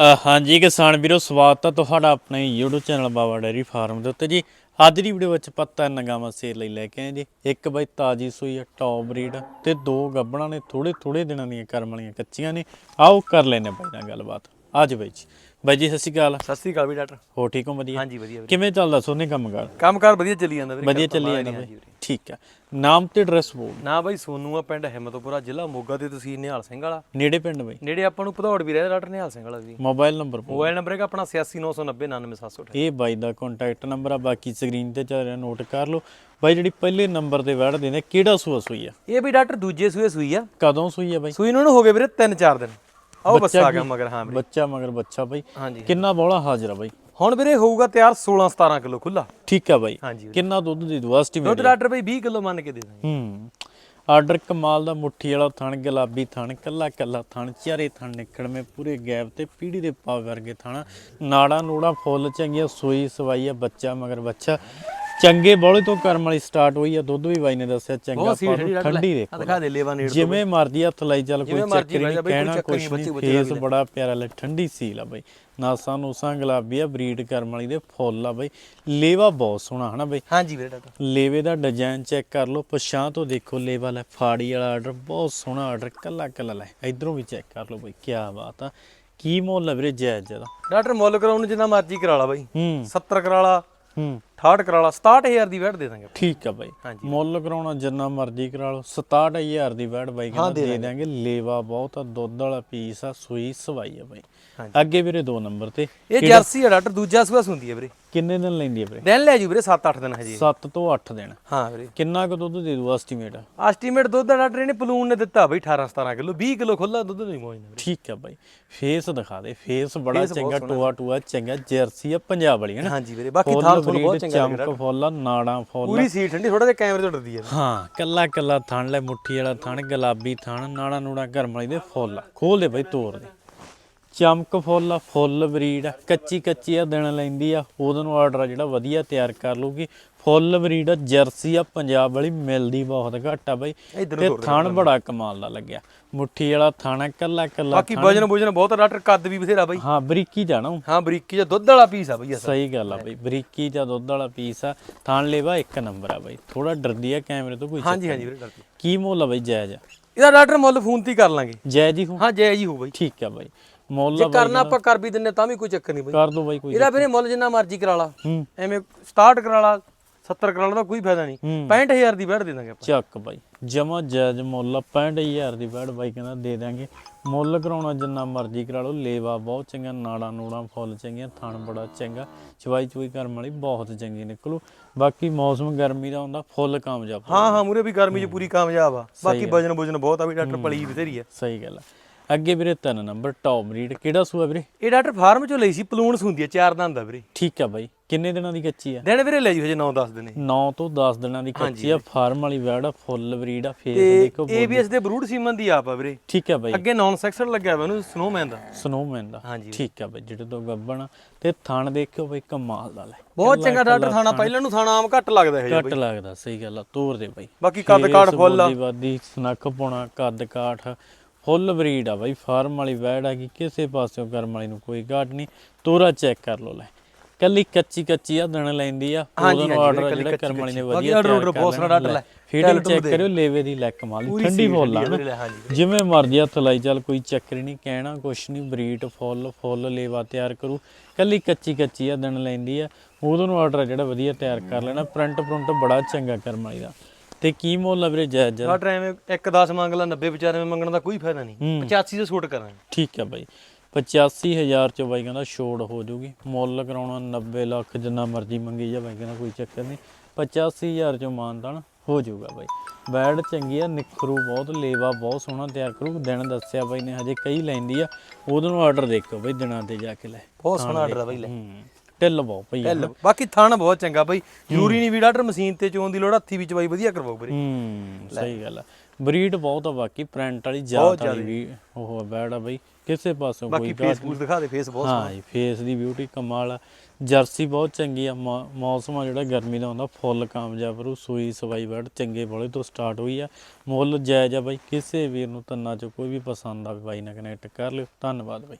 ਹਾਂਜੀ ਕਿਸਾਨ ਵੀਰੋ, ਸਵਾਗਤ ਹੈ ਤੁਹਾਡਾ ਆਪਣੇ YouTube channel Baba dairy farm ਦੇ ਉੱਤੇ ਜੀ। ਅੱਜ ਦੀ ਵੀਡੀਓ ਵਿੱਚ ਪੱਤਾ ਨਗਾਵਾਂ ਸੇਲ ਲਈ ਲੈ ਕੇ ਆਏ ਜੀ। ਇੱਕ ਬਾਈ ਤਾਜੀ ਸੂਈ ਹੈ ਟੌਪ ਬਰੀਡ ਤੇ ਦੋ ਗੱਬਣਾ ਨੇ ਥੋੜੇ ਥੋੜੇ ਦਿਨਾਂ ਦੀਆਂ ਕਰਮ ਵਾਲੀਆਂ ਕੱਚੀਆਂ ਨੇ। ਆਓ ਕਰ ਲੈਨੇ ਬਾਈ ਨਾਲ ਗੱਲਬਾਤ। ਅੱਜ ਬਾਈ ਜੀ। ਬਾਈ ਜੀ ਸਤਿ ਸ਼੍ਰੀ ਅਕਾਲ। ਸਤਿ ਸ੍ਰੀ ਅਕਾਲ ਵੀ ਡਾਕਟਰ। ਹੋ ਠੀਕ ਹੋ? ਵਧੀਆ। ਹਾਂਜੀ ਵਧੀਆ ਵੀਰੇ। ਕਿਵੇਂ ਚੱਲਦਾ ਸੋਨੇ ਕੰਮਕਾਰ? ਕੰਮਕਾਰ ਵਧੀਆ ਚੱਲੀ ਜਾਂਦਾ ਵੀਰੇ ਵਧੀਆ ਚੱਲੀ ਜਾਂਦਾ ਬਾਈ। ਠੀਕ ਹੈ ਨਾਮ ਤੇ ਐਡਰੈਸ ਬੋਲ ਨਾ ਬਾਈ ਸੋਨੂ ਆ ਪਿੰਡ ਹਿੰਮਤਪੁਰਾ ਜ਼ਿਲ੍ਹਾ ਮੋਗਾ ਤੇ ਤਹਿਸੀਲ ਨਿਹਾਲ ਸਿੰਘ ਵਾਲਾ। ਨੇੜੇ ਪਿੰਡ ਬਾਈ? ਨੇੜੇ ਆਪਾਂ ਨੂੰ ਭਦੌੜ ਵੀ ਰਹਿੰਦਾ ਡਾਕਟਰ ਨਿਹਾਲ ਸਿੰਘ ਵਾਲਾ ਜੀ। ਮੋਬਾਈਲ ਨੰਬਰ ਮੋਬਾਈਲ ਨੰਬਰ ਹੈਗਾ ਆਪਣਾ 8699099728 ਇਹ ਬਾਈ ਦਾ ਕੰਟੈਕਟ ਨੰਬਰ ਆ ਬਾਕੀ ਸਕਰੀਨ ਤੇ ਚੱਲ ਰਿਹਾ ਨੋਟ ਕਰ ਲਓ। ਬਾਈ ਜਿਹੜੀ ਪਹਿਲੇ ਨੰਬਰ ਤੇ ਵੜ ਦਿੰਦੇ ਕਿਹੜਾ ਸੂਆ ਸੂਈ ਆ? ਇਹ ਵੀ ਡਾਕਟਰ ਦੂਜੇ ਸੂਏ ਸੂਈ ਆ। ਕਦੋਂ ਸੂਈ ਆ ਬਾਈ? ਸੂਈ ਨੂੰ ਹੋ ਗਏ ਵੀਰੇ 3-4 ਦਿਨ। ਆਓ ਬੱਸ ਆ ਗਿਆ ਮਗਰ ਹਾਂ ਵੀਰੇ ਬੱਚਾ ਮਗਰ ਬੱਚਾ ਬਾਈ। ਹਾਂਜੀ। ਕਿੰਨਾ ਬੋਲਾ ਹਾਜ਼ਰ ਆ ਬਾਈ। ਹੁਣ ਵੀਰੇ ਹੋਊਗਾ ਤਿਆਰ 16-17 ਕਿਲੋ ਖੁੱਲਾ ਠੀਕ ਆ ਬਾਈ। ਹਾਂਜੀ। ਕਿੰਨਾ ਦੁੱਧ ਦੇ ਦੂ ਐਸਟੀਮੇਟ ਦੁੱਧ ਬਈ 20 ਕਿਲੋ ਮੰਨ ਕੇ ਦੇ ਦਾਂਗੇ। ਹੂੰ। ਆਰਡਰ ਕਮਾਲ ਦਾ ਮੁੱਠੀ ਵਾਲਾ ਥਣ ਗੁਲਾਬੀ ਥਣ ਕੱਲਾ ਕੱਲਾ ਥਣ ਚਾਰੇ ਥਣ ਨਿਕੜਵੇਂ ਪੂਰੇ ਗੈਪ ਤੇ ਪੀੜੀ ਦੇ ਪਾ ਵਰਗੇ ਥਣ। ਨਾੜਾ ਨੂੜਾ ਫੁੱਲ ਚੰਗੀਆਂ ਸੋਈ ਸਵਾਈ ਆ ਬੱਚਾ ਮਗਰ ਬੱਚਾ। ਚੰਗੇ ਬੋਲੇ ਤੋਂ ਕਰਮ ਵਾਲੀ ਸਟਾਰਟ ਹੋਈ ਆ ਦੁੱਧ ਵੀ ਬਾਈ ਨੇ ਦੱਸਿਆ ਚੰਗਾ ਠੰਡੀ ਦੇਖੋ। ਦਿਖਾ ਦੇ ਲੇਵਾ ਨੇੜ ਜਿਵੇਂ ਮਰਜ਼ੀ ਹੱਥ ਲਾਈ ਚੱਲ ਕੋਈ ਚੱਕਰ ਨਹੀਂ ਕਹਿਣਾ ਕੁਛ ਨਹੀਂ, ਫੇਸ ਬੜਾ ਪਿਆਰਾ ਲੈ ਠੰਡੀ ਸੀਲ ਆ ਬਈ। ਨਾਸਾਂ ਨੂਸਾਂ ਗੁਲਾਬੀ ਆ ਬਰੀਡ ਕਰਮ ਵਾਲੀ ਦੇ ਫੁੱਲ ਆ ਬਈ। ਲੇਵਾ ਬਹੁਤ ਸੋਹਣਾ ਹਨਾ ਬਈ? ਹਾਂਜੀ ਵੀਰੇ ਡਾਕਟਰ ਲੇਵੇ ਦਾ ਡਿਜ਼ਾਈਨ ਚੈੱਕ ਕਰ ਲਓ ਪਛਾਂ ਤੋਂ ਦੇਖੋ ਲੇਵਾ ਲੈ ਫਾੜੀ ਵਾਲਾ ਆਰਡਰ ਬਹੁਤ ਸੋਹਣਾ ਆਰਡਰ ਕੱਲਾ ਕੱਲਾ ਲੈ ਇਧਰੋਂ ਵੀ ਚੈੱਕ ਕਰ ਲਓ ਬਈ ਕੀ ਬਾਤ ਆ। ਕੀ ਮੁੱਲ ਹੈ ਵੀਰੇ ਜਾਇਜ਼ ਦਾ? ਡਾਕਟਰ ਮੁੱਲ ਕਰਾਉਣ ਨੂੰ ਜਿੰਨਾ ਮਰਜ਼ੀ ਕਰਾ ਲਾ ਬਾਈ। ਹੂੰ। 70 ਕਰਾ ਲਾ। ਹੂੰ। 68 ਕਰਾ ਲਾ 67000 ਦੀ ਵੈਟ ਦੇ ਦਾਂਗੇ। ਠੀਕ ਆ ਬਾਈ। ਮੁੱਲ ਕਰਾਉਣਾ ਜਿੰਨਾ ਮਰਜ਼ੀ ਕਰਾ ਲਓ। 67000 ਦੀ ਬੈਡ ਬਾਈ ਕਹਿੰਦਾ ਦੇ ਦਾਂਗੇ। ਲੇਵਾ ਬਹੁਤ ਆ ਦੁੱਧ ਵਾਲਾ ਪੀਸ ਆ ਸੂਈ ਸਵਾਈ ਆ ਬਾਈ। ਅੱਗੇ ਵੀਰੇ ਦੋ ਨੰਬਰ ਤੇ। ਇਹ ਜਰਸੀ ਆ ਡਾਕਟਰ ਦੂਜਾ ਸੂਆ ਹੁੰਦੀ ਹੈ ਵੀਰੇ। ਕਿੰਨੇ ਦਿਨ ਲੈਂਦੀ ਆ ਵੀਰੇ? ਦਿਨ ਲੈ ਜੂ ਵੀਰੇ 7-8 ਦਿਨ ਹਜੇ। 7 ਤੋਂ 8 ਦਿਨ। ਹਾਂ ਵੀਰੇ। ਕਿੰਨਾ ਕੁ ਦੁੱਧ ਦੇ ਦੂ ਐਸਟੀਮੇਟ? ਐਸਟੀਮੇਟ ਦੁੱਧ ਦਾ ਡਾਕਟਰ ਇਹਨੇ ਪਲੂਨ ਨੇ ਦਿੱਤਾ ਬਈ 18-17 ਕਿਲੋ। 20 ਕਿਲੋ ਖੁੱਲਾ ਦੁੱਧ ਨਹੀਂ ਮੋਜਣਾ ਠੀਕ ਆ ਬਾਈ। ਫੇਸ ਦਿਖਾ ਦੇ। ਫੇਸ ਬੜਾ ਚੰਗਾ ਟੋਆ ਟੋਆ ਚੰਗਾ ਜਰਸੀ ਆ ਪੰਜਾਬ ਵਾਲੀ ਹੈ ਨਾ? ਹਾਂਜੀ ਵੀਰੇ ਬਾਕੀ ਫੁੱਲ ਥਾਂ ਤੁਹਾਨੂੰ ਬਹੁਤ ਲੱਗਦਾ ਚਮਕ ਫੁੱਲ ਆ, ਨਾੜਾਂ ਫੁੱਲ। ਪੂਰੀ ਸੀਟ ਠੰਡੀ ਥੋੜਾ ਜਿਹਾ ਕੈਮਰੇ ਤੋਂ ਡਰਦੀ ਹੈ ਹਾਂ ਕੱਲਾ ਕੱਲਾ ਥਣ ਲੈ ਮੁੱਠੀ ਵਾਲਾ ਥਣ ਗੁਲਾਬੀ ਥਣ ਨਾੜਾ ਨੂੜਾ ਗਰਮ ਵਾਲੀ ਦੇ ਫੁੱਲ। ਖੋਲ ਦੇ ਬਈ ਤੋੜ ਦੇ। ਚਮਕ ਫੁੱਲ ਫੁੱਲ ਬਰੀਡ ਕੱਚੀ ਕੱਚੀ ਆ ਦਿਨ ਲੈਂਦੀ ਆ। ਉਹਦੇ ਨੂੰ ਆਰਡਰ ਜਿਹੜਾ ਵਧੀਆ ਤਿਆਰ ਕਰ ਲੂਗੀ ਫੁੱਲ ਬਰੀਡ ਜਰਸੀ ਆ ਪੰਜਾਬ ਵਾਲੀ ਮਿਲਦੀ ਬਹੁਤ ਘੱਟ ਆ ਬਈ। ਤੇ ਥਣ ਬੜਾ ਕਮਾਲ ਦਾ ਲੱਗਿਆ। ਮੁੱਠੀ ਵਾਲਾ ਥਣ ਕੱਲਾ ਕੱਲਾ ਬਾਕੀ ਵਜਨ ਵਜਨ ਬਹੁਤ ਡਾਕਟਰ ਕੱਦ ਵੀ ਬਥੇਰਾ ਬਈ। ਹਾਂ ਬਰੀਕੀ ਜਾਣਾ ਹਾਂ ਬਰੀਕੀ ਜਿਹਾ ਦੁੱਧ ਵਾਲਾ ਪੀਸ ਆ ਬਈ ਸਹੀ ਗੱਲ ਆ ਬਈ ਬਰੀਕੀ ਜਾਂ ਦੁੱਧ ਵਾਲਾ ਪੀਸ ਆ। ਥਣ ਲੇਵਾ ਇੱਕ ਨੰਬਰ ਆ ਬਈ। ਥੋੜਾ ਡਰਦੀ ਆ ਕੈਮਰੇ ਤੋਂ ਕੋਈ ਹਾਂਜੀ ਹਾਂਜੀ ਵੀਰੇ ਡਰਦੀ ਕੀ ਮੁੱਲ ਆ ਬਈ ਜਾਇਜ਼? ਇਹਦਾ ਡਾਕਟਰ ਮੁੱਲ ਫੋਨ ਤੇ ਹੀ ਕਰ ਲਾਂਗੇ। ਜਾਇਜ਼ ਹੀ ਹੋ। ਹਾਂ ਜੈ ਜੀ ਹੋ ਬਈ। ਠੀਕ ਆ ਬਾਈ। ਮੁੱਲ ਜੇ ਕਰਨਾ ਆਪਾਂ ਕਰ ਵੀ ਦਿੰਨੇ ਤਾਂ ਵੀ ਕੋਈ ਚੱਕਰ ਨਹੀਂ ਬਈ। ਕਰ ਦੋ ਬਾਈ ਕੋਈ ਇਹਦਾ ਵੀਰੇ ਮੁੱਲ ਜਿੰਨਾ ਮਰਜ਼ੀ ਕਰਾ ਲਾ। ਐਵੇਂ ਸਟਾਰਟ ਕਰਾ ਲਾ 70 ਕਰਾ ਲਾ ਤਾਂ ਕੋਈ ਫਾਇਦਾ ਨਹੀਂ। ਹੂੰ। 65000 ਦੀ ਵੈਟ ਦੇ ਦਾਂਗੇ ਆਪਾਂ। ਚੱਕ ਬਾਈ ਜਮਾ ਜਾਇਜ਼ ਮੁੱਲ 65000 ਦੀ ਬੈਡ ਬਾਈ ਕਹਿੰਦਾ ਦੇ ਦਾਂਗੇ। ਮੁੱਲ ਕਰਾਉਣਾ ਜਿੰਨਾ ਮਰਜ਼ੀ ਕਰਾ ਲਓ ਲੇਵਾ ਬਹੁਤ ਚੰਗਾ ਨਾੜਾ ਨੂੜਾ ਫੁੱਲ ਚੰਗੀਆਂ ਥਣ ਬੜਾ ਚੰਗਾ ਚਵਾਈ ਚੁਈ ਕਰਨ ਵਾਲੀ ਬਹੁਤ ਚੰਗੀ ਨਿਕਲੂ। ਬਾਕੀ ਮੌਸਮ ਗਰਮੀ ਦਾ ਹੁੰਦਾ ਫੁੱਲ ਕਾਮਯਾਬ ਹਾਂ ਹਾਂ ਮੂਰੇ ਵੀ ਗਰਮੀ 'ਚ ਪੂਰੀ ਕਾਮਯਾਬ ਆ। ਬਾਕੀ ਵਜਨ ਵਜਨ ਬਹੁਤ ਆ ਵੀ ਡਾਕਟਰ ਪਲੀ ਬਥੇਰੀ ਆ। ਸਹੀ ਗੱਲ ਆ। ਅੱਗੇ ਵੀਰੇ ਤਿੰਨ ਨੰਬਰ ਟੌਪ ਬਰੀਡ ਕਿਹੜਾ ਸੂਆ ਵੀਰੇ? ਇਹ ਡਾਕਟਰ ਫਾਰਮ 'ਚੋਂ ਲਈ ਸੀ ਪਲੂਨਸ ਹੁੰਦੀ ਆ ਚਾਰ ਦੰਦ ਆ ਵੀਰੇ। ਠੀਕ ਆ ਬਾਈ। ਕਿੰਨੇ ਦਿਨਾਂ ਦੀ ਕੱਚੀ ਆ? ਦਿਨ ਵੀਰੇ ਲੈ ਜੂ ਹਜੇ 9-10 ਦਿਨੇ 9 ਤੋਂ 10 ਦਿਨਾਂ ਦੀ ਕੱਚੀ ਆ। ਫਾਰਮ ਵਾਲੀ ਆ ਫੁੱਲ ਬਰੀਡ ਆ ਫੇਸ ਦੇਖੋ ABS ਦੇ ਬਰੂਡ ਸੀਮਨ ਦੀ ਆਪ ਆ ਵੀਰੇ। ਠੀਕ ਆ ਬਾਈ। ਅੱਗੇ ਨੌਨ ਸੈਕਸ਼ਨ ਲੱਗਿਆ ਹੋਇਆ ਉਹਨੂੰ ਸਨੋਮੈਨ ਦਾ। ਸਨੋਮੈਨ ਦਾ। ਹਾਂਜੀ। ਠੀਕ ਆ ਬਈ ਜਿਹੜੇ ਤੋਂ ਗੱਬਣ ਤੇ ਥਣ ਦੇਖਿਓ ਬਈ ਕਮਾਲ ਦਾ ਲੈ। ਬਹੁਤ ਚੰਗਾ ਡਾਕਟਰ ਥਾਣਾ ਪਹਿਲਾਂ ਨੂੰ ਥਾਣਾ ਆਮ ਘੱਟ ਲੱਗਦਾ ਹੈ ਘੱਟ ਲੱਗਦਾ ਸਹੀ ਗੱਲ ਆ ਤੋਰ ਦੇ ਬਈ। ਬਾਕੀ ਕੱਦ ਕਾਠ ਫੁੱਲ ਆ। ਬਾਦੀ ਸਨੱਖ ਪਾਉਣਾ ਕੱਦ ਕਾਠ ਫੁੱਲ ਬਰੀਡ ਆ ਬਈ ਫਾਰਮ ਵਾਲੀ ਵੈੜ ਆ ਕਿ ਕਿਸੇ ਪਾਸਿਓਂ ਕਰਮ ਵਾਲੀ ਨੂੰ ਕੋਈ ਘਾਟ ਨਹੀਂ ਤੋਰਾ ਚੈੱਕ ਕਰ ਲਓ ਲੈ। ਕੱਲੀ ਕੱਚੀ ਕੱਚੀ ਆ ਦਿਨ ਲੈਂਦੀ ਆ ਉਹਦਾ ਆਰਡਰ ਜਿਹੜਾ ਕਰਮ ਵਾਲੀ ਨੇ ਵਧੀਆ order ਬਹੁਤ ਸੋਹਣਾ ਡੱਟ ਲੈ। ਫੀਡਿੰਗ ਚੈੱਕ ਕਰਿਓ ਲੇਵੇ ਦੀ ਲੈ ਕਮਾਲ ਦੀ, ਠੰਡੀ ਫੁੱਲ ਆ ਜਿਵੇਂ ਮਰਜ਼ੀ ਹੱਥ ਲਾਈ ਚੱਲ ਕੋਈ ਚੱਕਰ ਨਹੀਂ ਕਹਿਣਾ ਕੁਛ ਨਹੀਂ ਬਰੀਡ ਫੁੱਲ ਫੁੱਲ ਲੇਵਾ ਤਿਆਰ ਕਰੂ। ਕੱਲੀ ਕੱਚੀ ਕੱਚੀ ਆ ਦਿਨ ਲੈਂਦੀ ਆ। ਉਹਦੋਂ ਆਰਡਰ ਜਿਹੜਾ ਵਧੀਆ ਤਿਆਰ ਕਰ ਲੈਣਾ ਪ੍ਰਿੰਟ ਪ੍ਰਿੰਟ ਬੜਾ ਚੰਗਾ ਕਰਮ ਵਾਲੀ ਦਾ। ਤੇ ਕੀ ਮੁੱਲ ਆ ਵੀਰੇ ਜਾਇਜ਼ ਜਾਇਜ਼? ਡਾਕਟਰ ਐਵੇਂ 1 10 ਮੰਗ ਲਾ 90 95 ਮੰਗਣ ਦਾ ਕੋਈ ਫਾਇਦਾ ਨਹੀਂ। ਹੂੰ। 85 ਦੇ ਛੋਟ ਕਰਾਂਗੇ। ਠੀਕ ਆ ਬਾਈ। 85000 ਚ ਬਾਈ ਕਹਿੰਦਾ ਛੋੜ ਹੋ ਜਾਊਗੀ ਮੁੱਲ ਕਰਾਉਣਾ 90 ਲੱਖ ਜਿੰਨਾ ਮਰਜ਼ੀ ਮੰਗੀ ਜਾ ਬਾਈ ਕਹਿੰਦਾ ਕੋਈ ਚੱਕਰ ਨਹੀਂ। 85000 ਚ ਮਾਨਤਾਨ ਹੋ ਜਾਊਗਾ ਬਾਈ। ਬੈਡ ਚੰਗੀ ਆ ਨਿਖਰੂ ਬਹੁਤ ਲੇਵਾ ਬਹੁਤ ਸੋਹਣਾ ਤਿਆਰ ਕਰੂ। ਦਿਨ ਦੱਸਿਆ ਬਾਈ ਨੇ ਹਜੇ ਕਈ ਲੈਂਦੀ ਆ। ਉਹਦੋਂ ਆਰਡਰ ਦੇਖੋ ਬਾਈ ਦਿਨਾਂ ਤੇ ਜਾ ਕੇ ਲੈ। ਬਹੁਤ ਸੋਹਣਾ ਆਰਡਰ ਆ ਬਈ ਲੈ। ਢਿੱਲ ਬਹੁਤ ਪਈ ਆ ਢਿੱਲ। ਬਾਕੀ ਥਾਣਾ ਬਹੁਤ ਚੰਗਾ ਬਈ। ਜ਼ਰੂਰੀ ਨਹੀਂ ਵੀ ਡਾਕਟਰ ਮਸ਼ੀਨ ਤੇ ਚੋਣ ਦੀ ਲੋੜ ਹੱਥੀ ਵਿੱਚ ਬਾਈ ਵਧੀਆ ਕਰਵਾਓ ਵੀਰੇ। ਹੂੰ ਸਹੀ ਗੱਲ ਆ। ਬਰੀਡ ਬਹੁਤ ਆ ਬਾਕੀ ਪ੍ਰਿੰਟ ਵਾਲੀ ਜਾਤ ਵਾਲੀ ਵੀ ਉਹ ਬੈਡ ਆ ਬਾਈ। ਕਿਸੇ ਪਾਸੋਂ ਕੋਈ ਬਾਕੀ ਫੇਸਬੁੱਕ ਦਿਖਾ ਦੇ ਫੇਸ ਬਹੁਤ ਹਾਂ ਜੀ ਫੇਸ ਦੀ ਬਿਊਟੀ ਕਮਾਲ ਆ। ਜਰਸੀ ਬਹੁਤ ਚੰਗੀ ਆ ਮੌਸਮ ਆ ਜਿਹੜਾ ਗਰਮੀ ਦਾ ਹੁੰਦਾ ਫੁੱਲ ਕਾਮਯਾਬ ਰੂ ਸੂਈ ਸਵਾਈ ਬੈਡ ਚੰਗੇ ਬੋਲੇ ਤੋਂ ਸਟਾਰਟ ਹੋਈ ਆ। ਮੁੱਲ ਜਾਇਜ਼ ਆ ਬਾਈ ਕਿਸੇ ਵੀਰ ਨੂੰ ਤੰਨਾ ਚ ਕੋਈ ਵੀ ਪਸੰਦ ਆਵੇ ਬਾਈ ਨਾਲ ਕਨੈਕਟ ਕਰ ਲਿਓ। ਧੰਨਵਾਦ ਬਾਈ।